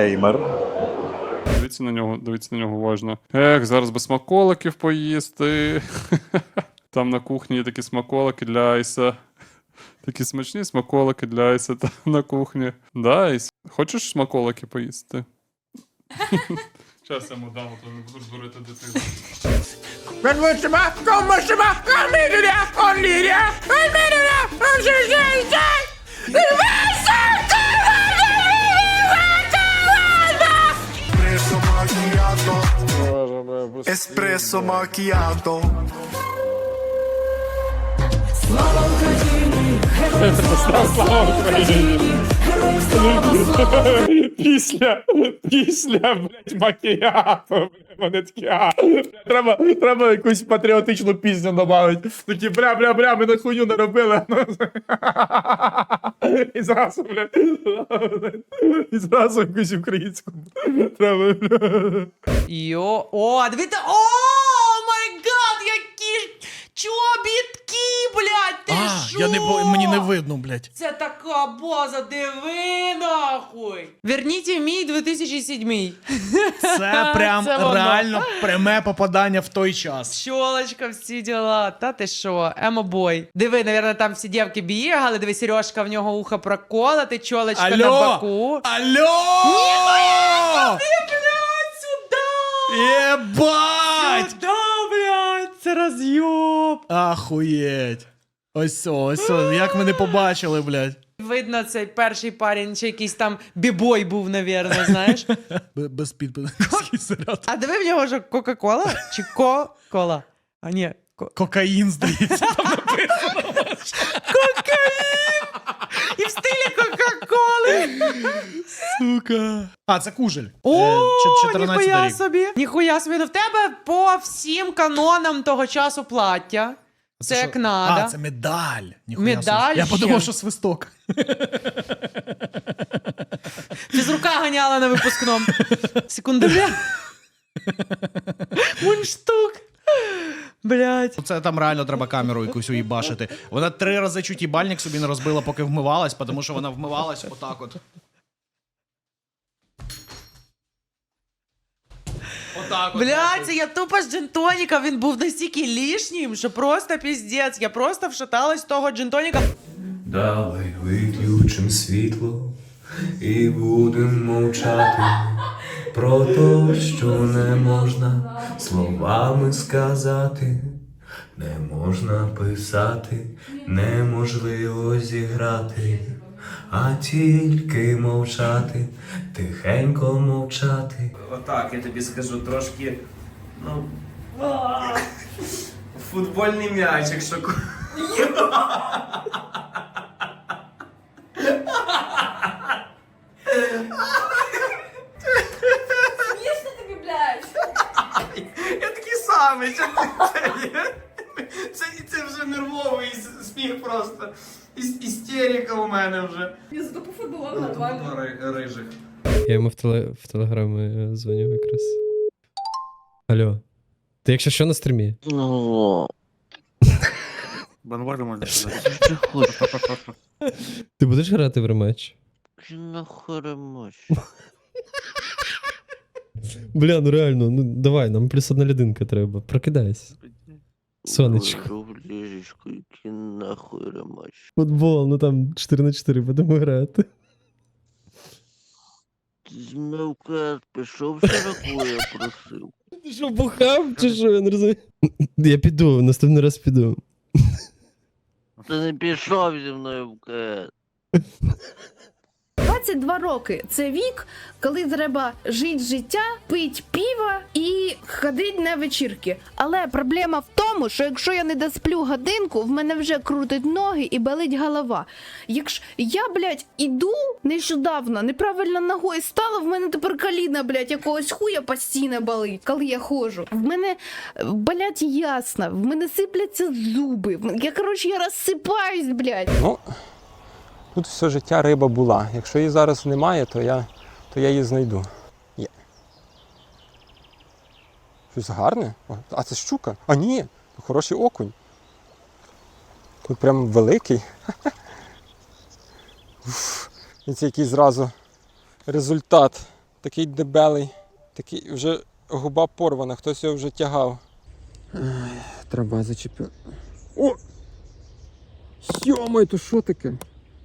геймер. Дивіться на нього, дивіться на нього уважно. Ех, зараз би смаколиків поїсти. Там на кухні є такі смаколики для Айса. Такі смачні смаколики для Айса там на кухні. Да, Айс? Хочеш смаколики поїсти? Зараз я йому дам, а то не буду дитину. Espresso macchiato. Після, після, блядь, макіяту. Вони такі, а, треба, треба якусь патріотичну пісню додати. Такі, бля, бля, бля, ми на хуйню не робили. І зразу, блядь, і зразу якусь українську. Треба, бля. Йо. О, дивіться. О, май гад, які чобітки, блядь, ти А, що? я не бо- мені не видно, блядь. Це така база, диви нахуй. Верніть мій 2007. Це прям Це воно. реально пряме попадання в той час. Щолочка, всі діла. Та ти що, емо-бой. Диви, навірно, там всі дівки бігали, диви, Сережка в нього ухо проколоти, чолочка на Алло! боку. Алло! Блядь, сюда! Єбать! Сюда, це роз'єб. Ахуєть. Ось ось, ось о, як ми не побачили, блядь. Видно, цей перший парень, чи якийсь там бібой був, навірно, знаєш. Без підпису. заряд. А диви в нього ж Кока-Кола чи Ко-Кола? А ні, Кокаїн, здається. там написано. стилі Кока-Коли. Сука. А, це кужель. О, Е, 14 ніхуя рік. собі. Ніхуя собі. Ну в тебе по всім канонам того часу плаття. Це що? як надо. А, це медаль. Ніхуя Медаль. Я ще? подумав, що свисток. Фізрука ганяла на випускному. Секунду, бля. Блять. Це там реально треба камеру якусь уїбашити. Вона три рази чуть їбальник собі не розбила, поки вмивалась, тому що вона вмивалась отак от. Отак от. Блять, це я тупо з джентоніка, він був настільки лишнім, що просто піздець. Я просто вшаталась з того джентоніка. Давай виключим світло і будемо мовчати про те, що не можна словами сказати, не можна писати, неможливо зіграти, а тільки мовчати, тихенько мовчати. Отак, я тобі скажу трошки. Ну. Футбольний м'ячик, що. ку- Смішно тобі, блядь. Я такий самий, що ти це? Це, це вже нервовий сміх просто. Іс- Істерика у мене вже. Я зато Ну, нормально. тому рижих. Я йому в, теле, в телеграмі е, дзвоню якраз. Алло. Ти якщо що на стрімі? Ти будеш грати в рематч? Бля, ну реально, ну давай, нам плюс одна людинка треба. Прокидайся. Сонечко. Футбол, ну там 4 на 4 будемо грати. Змивка пішов вчора, я просив. Ти що, бухав чи що? Я не розумію. Я піду, наступний раз піду. Ти не пішов зі мною в КС. 22 роки це вік, коли треба жити життя, пити пиво і ходити на вечірки. Але проблема в тому, що якщо я не досплю годинку, в мене вже крутить ноги і болить голова. Якщо я, блядь, іду нещодавно, неправильно ногою стала, в мене тепер коліна, блядь, якогось хуя постійно болить, коли я ходжу. В мене е, болять ясно, в мене сипляться зуби. Я, коротше, я розсипаюсь, блядь. Ну, тут все життя риба була. Якщо її зараз немає, то я, то я її знайду. Є. Щось гарне? А це щука? А ні, хороший окунь. Тут прям великий. Уф, І це який зразу результат. такий дебелий, такий вже губа порвана, хтось його вже тягав. Ай, Треба зачепити. О! Йомай, то що таке?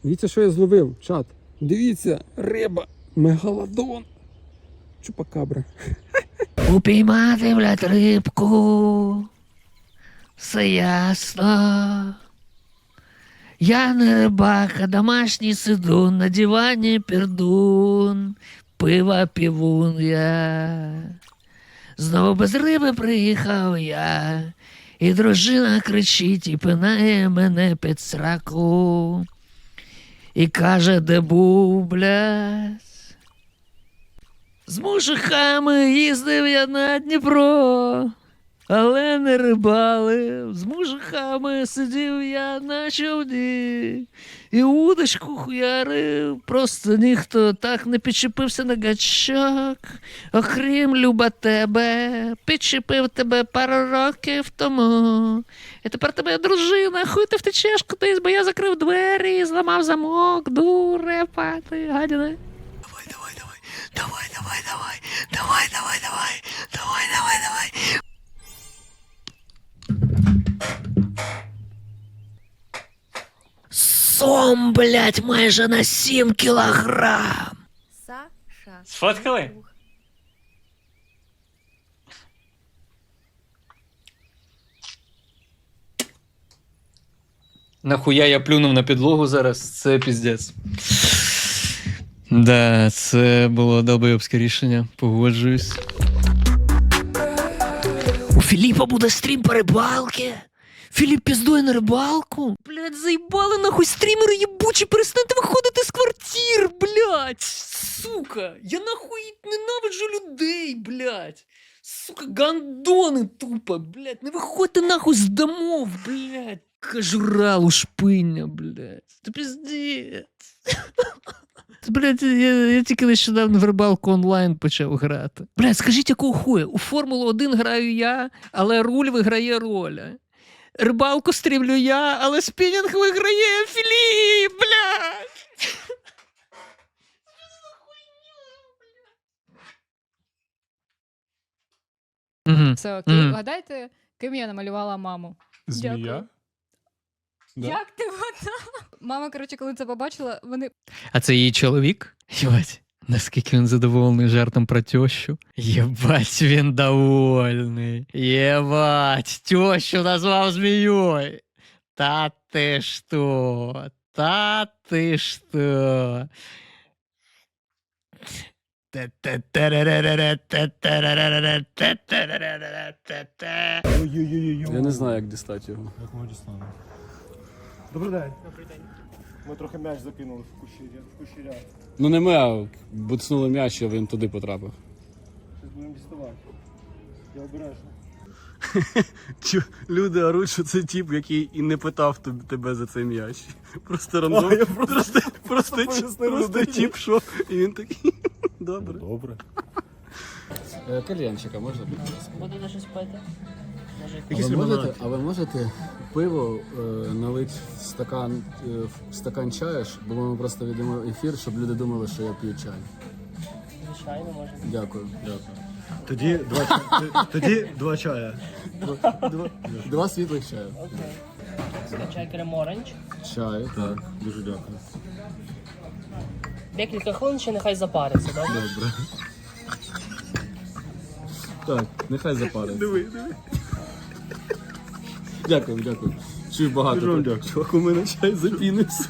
Дивіться, що я зловив, чат. Дивіться, риба, мегалодон. Чупакабра. Упіймати, блядь, рибку. Все ясно. Я не рибак, а домашній сидун, на дивані пердун, пива півун я. Знову без риби приїхав я, і дружина кричить і пинає мене під сраку. І каже, де був, блядь. З мужиками їздив я на Дніпро, але не рибалив. З мужиками сидів я на човні і удочку хуярив. Просто ніхто так не підчепився на гачок, окрім люба тебе. Підчепив тебе пару років тому. І тепер тебе дружина, хуй ти втечеш кудись, бо я закрив двері, і зламав замок, дуре, пати, гадіне. Давай, давай, давай, давай, давай, давай, давай, давай, давай. Сом, блядь, майже на 7 кілограм. Саша. Сфоткали? Нахуя я плюнув на підлогу зараз, це піздець. Да, це було долбойобське рішення, погоджуюсь. У Філіпа буде стрім по рибалки. Філіп піздує на рибалку. Блядь, заїбали нахуй стрімери єбучі, перестаньте виходити з квартир, блядь. Сука, я нахуй ненавиджу людей, блядь. Сука, гандони тупо, блядь. Не виходьте нахуй з домов, блядь. Кажурал у шпиня, блядь. Та піздець. Та, Блядь, я, я тільки нещодавно в рибалку онлайн почав грати. Блядь, скажіть, якого хуя? У Формулу 1 граю я, але руль виграє роля. Рибалку стрімлю я, але спінінг виграє Філіп, блядь! Мгм. Все окей. Мгм. Вгадайте, ким я намалювала маму. Змія? Дякую. Да. Як ти вгадав? Мама, коротше, коли це побачила, вони А це її чоловік? Єбать, наскільки він задоволений жартом про тещу. Єбать, він довольний. Єбать, тещу назвав змією. Та ти що? Та ти що? Я не знаю, як дістати його. Добрий день. Ми трохи м'яч закинули в кущиря. Ну не ми, а буцнули м'яч, а він туди потрапив. Щось будемо діставати. Я обережно. Люди оруть, що це тіп, який і не питав тоб- тебе за цей м'яч. Просто рандом. просто, просто, пояснив просто людині. тіп шов, і він такий. Добре. Добре. Кальянчика можна, будь ласка? Будете щось пити? А ви, можете, а ви можете пиво е, налити в стакан, е, в стакан чаю, бо ми просто ведемо ефір, щоб люди думали, що я п'ю чай. Звичайно, можна. Дякую. Дякую. Тоді два, ча- тоді два чая. Два, два світлих чаю. Чай крем оранж. Чай, так. Дуже дякую. Декілька хвилин ще нехай запариться, добре? Добре. Так, нехай запарить. Диви, диви. Дякую, дякую. Чую багато. Дуже вам дякую. Чувак, у мене чай запінився.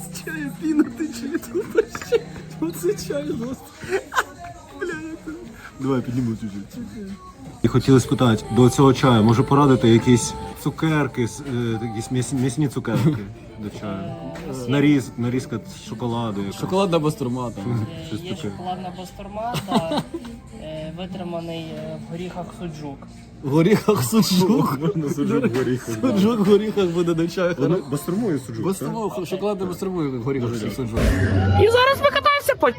З чаю піна тече тут. ще. Оце чай просто. Давай підніму чуть-чуть. І хотіли спитати, до цього чаю може порадити якісь цукерки, с- е, якісь м'яс- м'ясні цукерки до чаю? Наріз, нарізка шоколаду. якась. Шоколадна бастурма там. Щось Є таке. шоколадна бастурма та е, витриманий е, в горіхах суджук. В горіхах суджук. Можна суджук в горіхах. Суджук в горіхах буде до чаю. Вони бастурмою суджук, так? Бастурму, шоколадна бастурмою в горіхах суджук. І зараз ми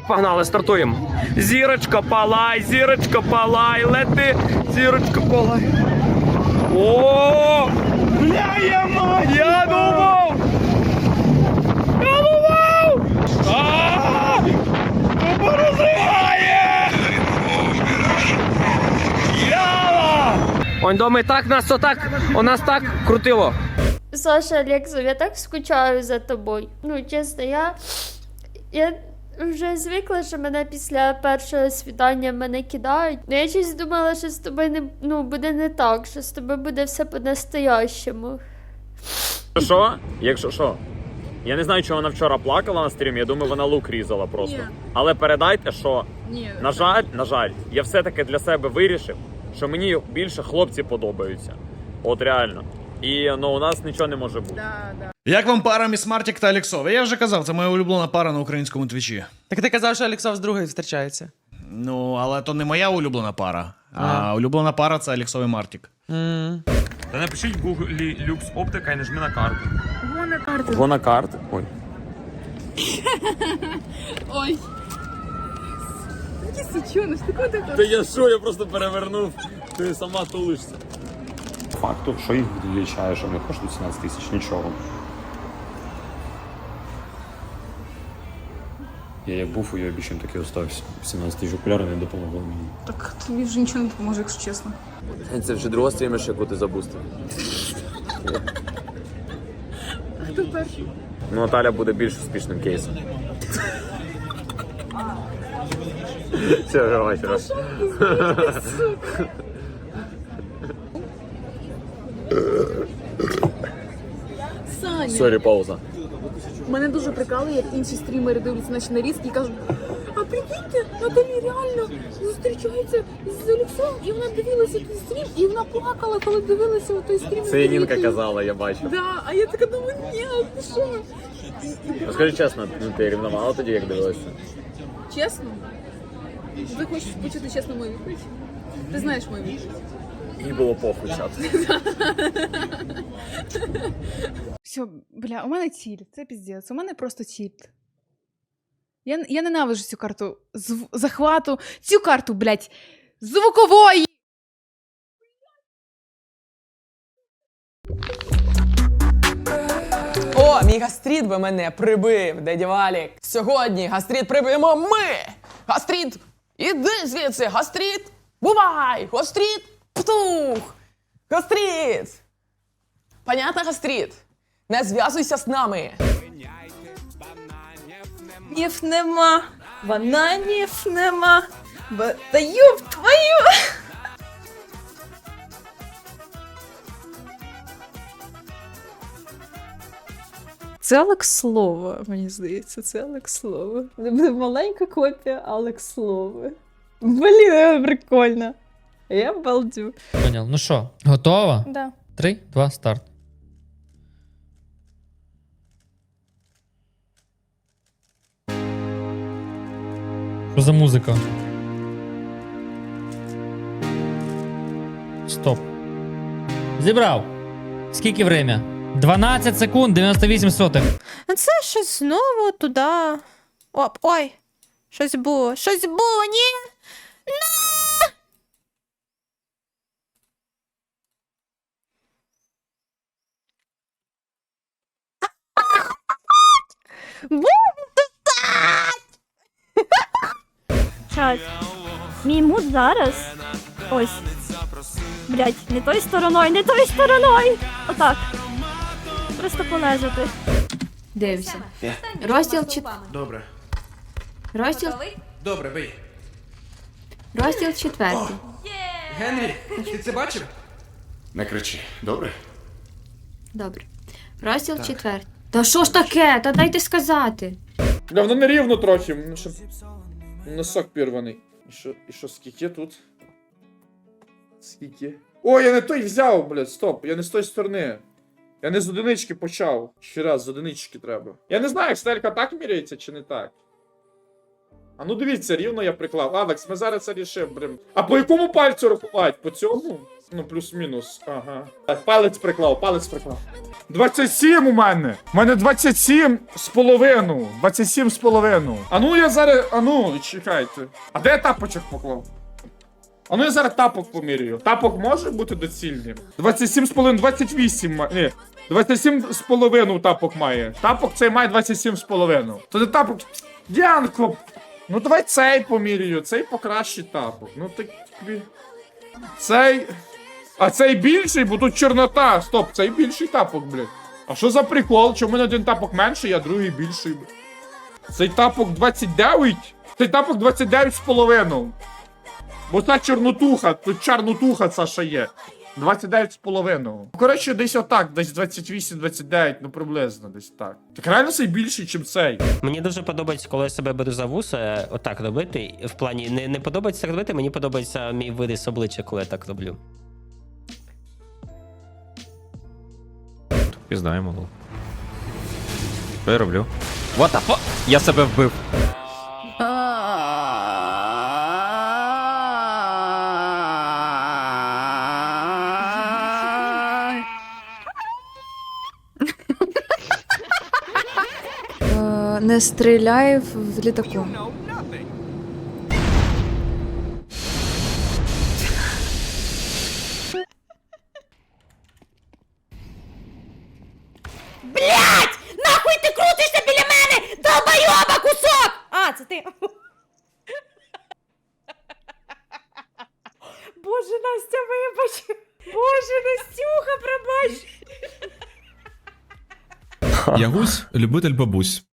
погнали, стартуємо. Зірочка палай, зірочка палай, лети, зірочка палай. О! Я Я думав! Я думав! Порозриває! Онь дома ми так нас отак, у нас так крутило. Саша Алексов, я так скучаю за тобой. Ну, чесно, я... Я вже звикла, що мене після першого свідання мене кидають. Ну, я щось думала, що з тобою не, ну, буде не так, що з тобою буде все по-настоящему. Що? Якщо що? Я не знаю, чого вона вчора плакала на стрімі, я думаю, вона лук різала просто. Ні. Але передайте, що Ні. на жаль, на жаль, я все-таки для себе вирішив, що мені більше хлопці подобаються. От реально. І ну у нас нічого не може бути. Да, да. Як вам пара Міс Мартік та Алексов? Я вже казав, це моя улюблена пара на українському твічі. Так ти казав, що Олексов з другою зустрічається. Ну, але то не моя улюблена пара. А, А. улюблена пара це Алексов і Мартік. Та напишіть в гуглі люкс оптика і нажми на карту. Гона карти. Гона карти? Ой. Ой. Які сучони, що таке? Та я що, я просто перевернув. Ти сама тулишся. Факту, що їх відлічає, що вони коштують 17 тисяч, нічого. Я як був у Йобі, чим таки остався. 17 тисяч окуляри не допомогло мені. Так тобі вже нічого не допоможе, якщо чесно. Це вже друга стрімиш, яку ти забустив. Хто перший? Ну, Наталя буде більш успішним кейсом. Все, вже вечора. Сорі, пауза. мене дуже прикалує, як інші стрімери дивляться наші нарізки і кажуть, а прикиньте, Наталі реально зустрічається з Олексом, і вона дивилася якийсь стрім, і вона плакала, коли дивилася у той стрім. Це Нінка Наталі. казала, я бачив. Да, а я така думаю, ні, ти що? Скажи чесно, ну ти рівнувала тоді, як дивилася? Чесно? Ти хочеш почути чесно мою відповідь? Ти знаєш мою відповідь. Їй було похуй чат. Все, бля, у мене ціль, це піздець, у мене просто ціль. Я, я ненавижу цю карту зв... захвату, цю карту, блядь, звукової. О, мій гастріт би мене прибив, деді Валік. Сьогодні гастріт приб'ємо ми. Гастріт, іди звідси, гастріт. Бувай! Гастріт, птух! Гастріт! Понятно, гастріт? Не зв'язуйся з нами. Нів нема, бананів нема. Ба... Та юб твою! Це Алекс Слово, мені здається, це Алекс Слово. Це буде маленька копія Алекс Слово. Блін, прикольно. Я балдю. Понял. Ну що, готова? Да. Три, два, старт. Що за музика? Стоп. Зібрав. Скільки время? 12 секунд 98 сотих. А це щось знову туди. Оп, ой, щось було, щось було, ні. Час. Мій мут зараз. Ось. Блять, не той стороною, не той стороною. Отак. Просто полежати. Дився. Розділ чет... Добре. розділ, Добре, бий. розділ четвертий. Генрі, ти це бачив? Не кричи, добре? Добре. Розділ четвертий. Та що ж таке? Та дайте сказати. Бля, воно нерівно трохи. Ну, щоб... Носок пірваний. І що, і скільки тут? Скільки? О, я не той взяв, блядь, стоп, я не з тої сторони. Я не з одинички почав. Ще раз, з одинички треба. Я не знаю, стелька так міряється чи не так. А ну дивіться, рівно я приклав. Алекс, ми зараз це рішимо, блин. А по якому пальцю рахувати? По цьому? Ну, плюс-мінус. Ага. Так, палець приклав, палець приклав. 27 у мене. У мене 27 з половину. 27 з половину. А ну я зараз. А ну, чекайте. А де я тапочок поклав? А ну я зараз тапок поміряю. Тапок може бути доцільним? 27 з половиною, 28 ма- Ні. 27 з половиною тапок має. Тапок цей має 27 з половиною. То де тапок. Янко! Ну давай цей поміряю, цей покращий тапок. Ну так. Цей. А цей більший, бо тут чорнота. Стоп, цей більший тапок, блядь. А що за прикол? Чому в один тапок менший, а другий більший? Цей тапок 29? Цей тапок 29 з половиною. Бо це чорнотуха, тут чорнотуха ще є. 29 з половиною. Коротше, десь отак, десь 28-29, ну приблизно десь так. Так реально цей більший, ніж цей. Мені дуже подобається, коли я себе беру за вуса, отак робити. В плані не, не подобається так робити, мені подобається мій виріс обличчя, коли я так роблю. Пізнаємо, лол. Що я роблю? What the fuck? Я себе вбив. Не стріляй в літаку. Блять! Нахуй ти крутишся біля мене! Долбойоба кусок! А, це ти. Боже, Настя, вибач. Боже, Настюха, пробач. Ягусь, любитель бабусь.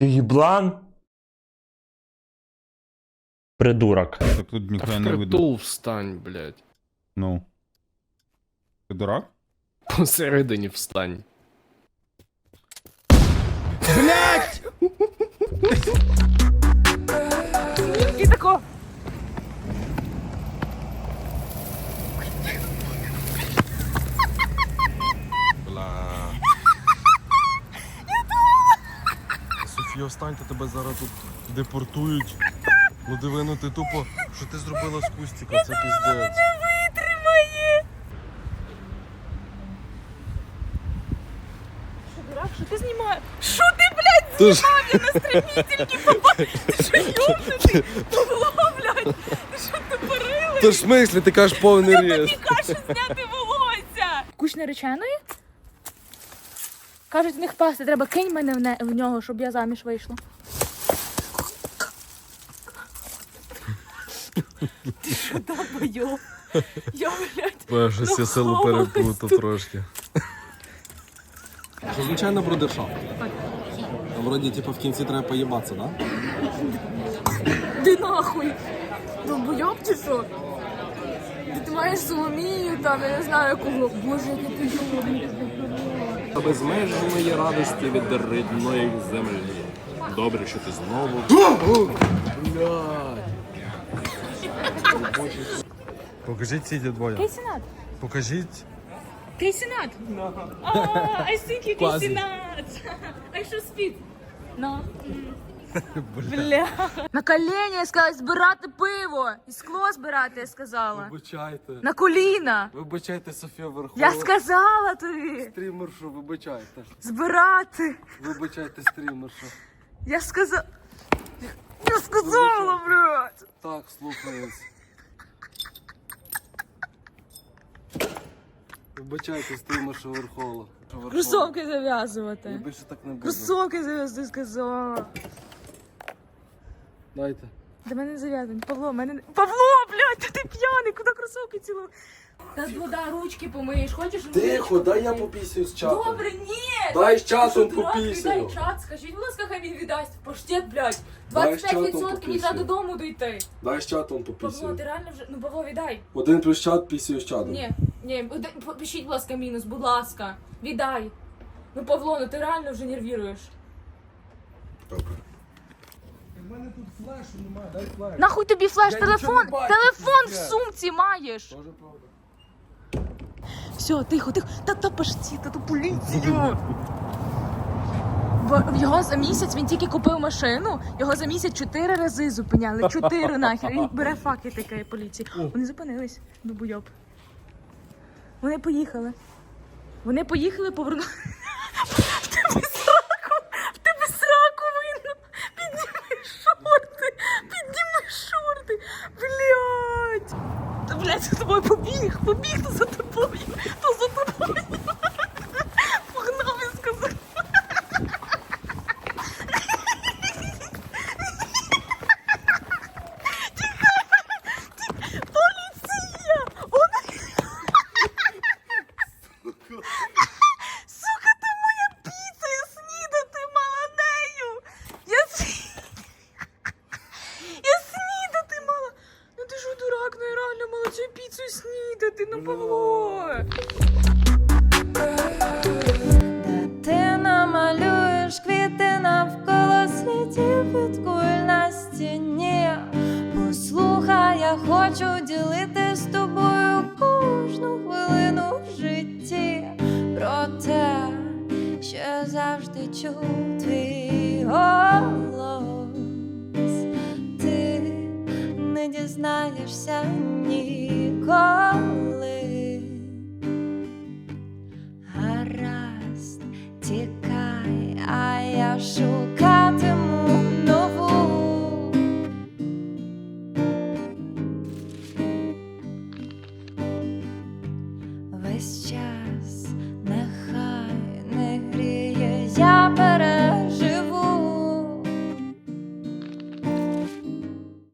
Їблан. Придурок. Так тут ніхто не видно. Притул встань, блядь. Ну. Ти дурак? Посередині встань. І тако. Софія, встаньте, тебе зараз тут депортують. Ну диви, ну ти тупо, що ти зробила з Кустіка, це піздець. Витримає. Що, дурак, що ти знімаєш? Що ти, ж-? На. Ти що, блядь? Ти що, тупорилий? Ти ж в смислі, ти кажеш повний Я тобі кажу зняти волосся. Куч нареченої? Кажуть, в них пасти, треба кинь мене в, не, в нього, щоб я заміж вийшла. Ти що долбойоб? Я, блядь, Бо щось я силу перепутав трошки. Що звичайно брудершафт? Там вроді, типу, в кінці треба поїбатися, да? Ти нахуй! Долбойоб чи що? Ти, ти маєш Соломію, там, я не знаю кого. Боже, який ти йобаний. Безмежної радості від рідної землі. Добре, що ти знову. Покажіть ці двоє. Кейсінат. Покажіть. Кейсінат. А, I think you Quasi. кейсінат. I should speak. No. Бля. На коліна я сказала збирати пиво. І скло збирати, я сказала. Вибачайте. На коліна. Вибачайте, Софія Верхова. Я сказала тобі. Стрімершу, вибачайте. Збирати. Вибачайте, стрімершу. Я сказала. Я сказала, блядь. Так, слухаюсь. Вибачайте, стрімершу Верхова. Кросовки зав'язувати. Я більше так не буду. Кросовки зав'язати, сказала. Дайте. До мене не зав'язані. Павло, мене не. Павло, блядь, та ти п'яний, куди кросовки цілував? Та вода, ручки помиєш, хочеш? Тихо, дай я попісю з чатом. Добре, ні! Дай з чатом Ти дурак? чат, скажіть, будь ласка, хай він віддасть. Поштет, блядь. Дай з 25% мені треба додому дойти. Дай з чатом Павло, попісю. ти реально вже. Ну, Павло, віддай. Один плюс чат, пісю з чатом. Ні, ні, пишіть, будь ласка, мінус, будь ласка. Віддай. Ну, Павло, ну ти реально вже нервіруєш. Добре. Нахуй тобі флеш, Я телефон, нічого не бачу, телефон в пиздец. сумці маєш. Тоже правда. Все, тихо, тихо. Та та пошті, та ту поліцію. Бо його за місяць він тільки купив машину, його за місяць чотири рази зупиняли. Чотири нахер. Він бере факти такої поліції. Вони зупинились до буйоб. Вони поїхали. Вони поїхали, повернули. В тебе сраку! В тебе видно! Підніми шорти! Підніми шорти! Блять! Блять, за тобою побіг! Побіг за тобою!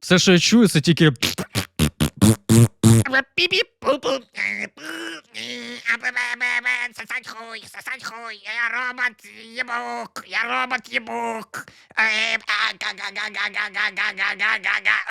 Все, що я чую, це тільки. Сосать хуй, сосать хуй, я робот ебук, я робот ебук. Э, а, Га-га-га-га-га-га-га-га-га.